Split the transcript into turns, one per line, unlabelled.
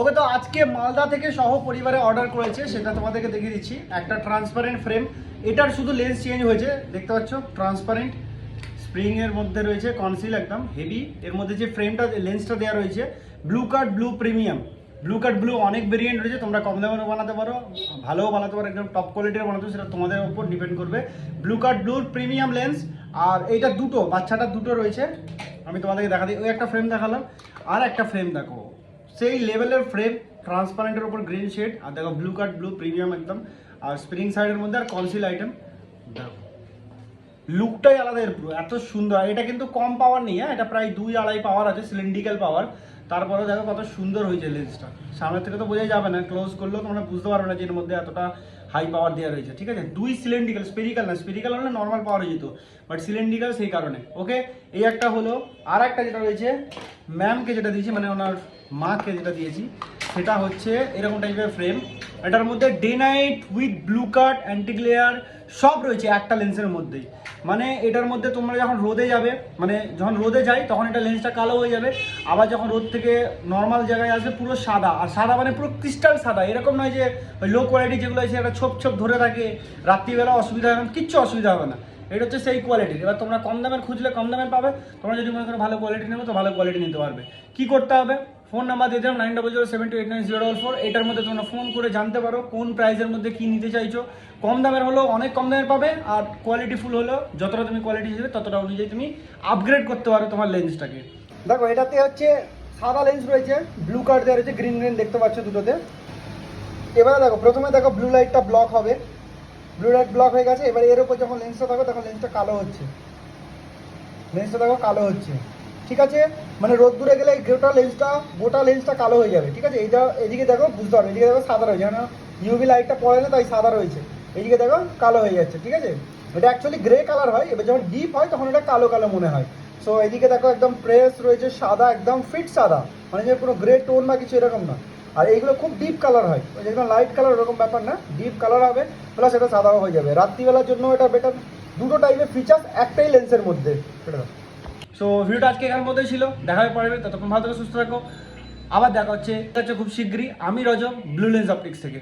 ওকে তো আজকে মালদা থেকে সহ পরিবারে অর্ডার করেছে, সেটা তোমাদেরকে দেখিয়ে দিচ্ছি। একটা ট্রান্সপারেন্ট ফ্রেম এটার শুধু লেন্স চেঞ্জ হয়েছে, দেখতে পাচ্ছ? ট্রান্সপারেন্ট স্প্রিং এর মধ্যে রয়েছে কনসিল একদম হেভি এর মধ্যে যে ফ্রেমটা লেন্সটা দেওয়া রয়েছে blue card blue premium blue card blue অনেক ভেরিয়েন্ট রয়েছে, তোমরা কম দামেও বানাতে পারো, ভালোও বানাতে পারো, একদম টপ কোয়ালিটির বানাতে সেটা তোমাদের উপর ডিপেন্ড করবে। Blue card blue premium lens আর এইটা দুটো বাচ্চাটা দুটো রয়েছে। আমি তোমাদেরকে দেখা দিই, ওই একটা ফ্রেম দেখালাম, আর একটা ফ্রেম দেখো। সেই লেভেলের ফ্রেম ট্রান্সপারেন্টের উপর গ্রিন শেড আর দেখো ব্লু কাট ব্লু প্রিমিয়াম একদম। আর স্প্রিং সাইডের মধ্যে আর কনসিল আইটেম দেখো। লুকটাই আলাদা এর পুরো। এত সুন্দর। এটা কিন্তু কম পাওয়ার নেই হ্যাঁ? এটা প্রায় দুই আড়াই পাওয়ার আছে সিলিন্ডিক্যাল পাওয়ার তারপরে দেখো কত সুন্দর হয়েছে লেন্সটা সামনে থেকে তো বোঝাই যাবে না ক্লোজ করলেও তোমরা বুঝতে পারবে না যে এর মধ্যে এতটা হাই পাওয়ার দেওয়া রয়েছে, ঠিক আছে? দুই সিলিন্ডিক্যাল স্পেরিক্যাল না স্পেরিক্যাল হলে নর্মাল পাওয়ার হয়ে যেত বাট সিলিন্ডিক্যাল সেই কারণে ওকে এই একটা হলো, আর একটা যেটা রয়েছে ম্যামকে যেটা দিয়েছি মানে ওনার মাকে যেটা দিয়েছি, সেটা হচ্ছে এরকম টাইপের ফ্রেম এটার মধ্যে day night with blue cut anti glare সব রয়েছে একটা লেন্সের মধ্যেই। মানে এটার মধ্যে তোমরা যখন রোদে যাবে মানে যখন রোদে যাই তখন এটা লেন্সটা কালো হয়ে যাবে। আবার যখন রোদ থেকে নর্মাল জায়গায় আসবে, পুরো সাদা। আর সাদা মানে পুরো ক্রিস্টাল সাদা। এরকম নয় যে ওই লো কোয়ালিটি যেগুলো আছে, একটা ছোপ ছোপ ধরে থাকে, রাত্রিবেলা অসুবিধা হবে না, কিচ্ছু অসুবিধা হবে না। এটা হচ্ছে সেই কোয়ালিটির এবার তোমরা কম দামের খুঁজলে কম দামের পাবে। তোমরা যদি মনে করো ভালো কোয়ালিটি নেবে, তো ভালো কোয়ালিটি নিতে পারবে। কি করতে হবে? ফোন নাম্বার দিয়ে দিলাম nine double zero seven two eight nine zero double four এটার মধ্যে তোমরা ফোন করে জানতে পারো কোন প্রাইসের মধ্যে কি নিতে চাইছো। কম দামের হলেও অনেক কম দামের পাবে আর কোয়ালিটি ফুল হলেও যতটা তুমি কোয়ালিটি হিসেবে ততটা অনুযায়ী তুমি আপগ্রেড করতে পারো তোমার লেন্সটাকে দেখো, এটাতে হচ্ছে সাদা লেন্স রয়েছে ব্লু কার্ড দেওয়া রয়েছে গ্রিন গ্রিন দেখতে পাচ্ছ দুটোতে। এবারে দেখো, প্রথমে দেখো ব্লু লাইটটা ব্লক হবে। ব্লু লাইট ব্লক হয়ে গেছে, এবারে এর উপর যখন লেন্সটা থাকো তখন লেন্সটা কালো হচ্ছে। লেন্সটা দেখো কালো হচ্ছে। ঠিক আছে? মানে রোদ্দুরে গেলে এই গোটা লেন্সটা গোটা লেন্সটা কালো হয়ে যাবে, ঠিক আছে? এইটা এদিকে দেখো, বুঝতে পারবে, এদিকে দেখো সাদা রয়েছে। কেন ইউভি লাইটটা পড়ে না, তাই সাদা রয়েছে। এদিকে দেখো, কালো হয়ে যাচ্ছে, ঠিক আছে? এটা অ্যাকচুয়ালি গ্রে কালার হয়, এবার যখন ডিপ হয়, তখন এটা কালো কালো মনে হয়। সো এদিকে দেখো, একদম প্রেস রয়েছে, সাদা, একদম ফিট সাদা। মানে যে কোনো গ্রে টোন বা কিছু এরকম না। আর এইগুলো খুব ডিপ কালার হয়। যেরকম লাইট কালার ওরকম ব্যাপার না ডিপ কালার হবে প্লাস এটা সাদাও হয়ে যাবে। রাত্রিবেলার জন্য এটা বেটার দুটো টাইপের ফিচার্স একটাই লেন্সের মধ্যে। সেটা সো ভিডিওটা আজকে এখানের মধ্যেই ছিল। দেখা হয়ে পড়বে ততক্ষণ ভালো থেকে, সুস্থ থাকো। আবার দেখা হচ্ছে। খুব শীঘ্রই। আমি রজব ব্লু লেন্স অপটিক্স থেকে।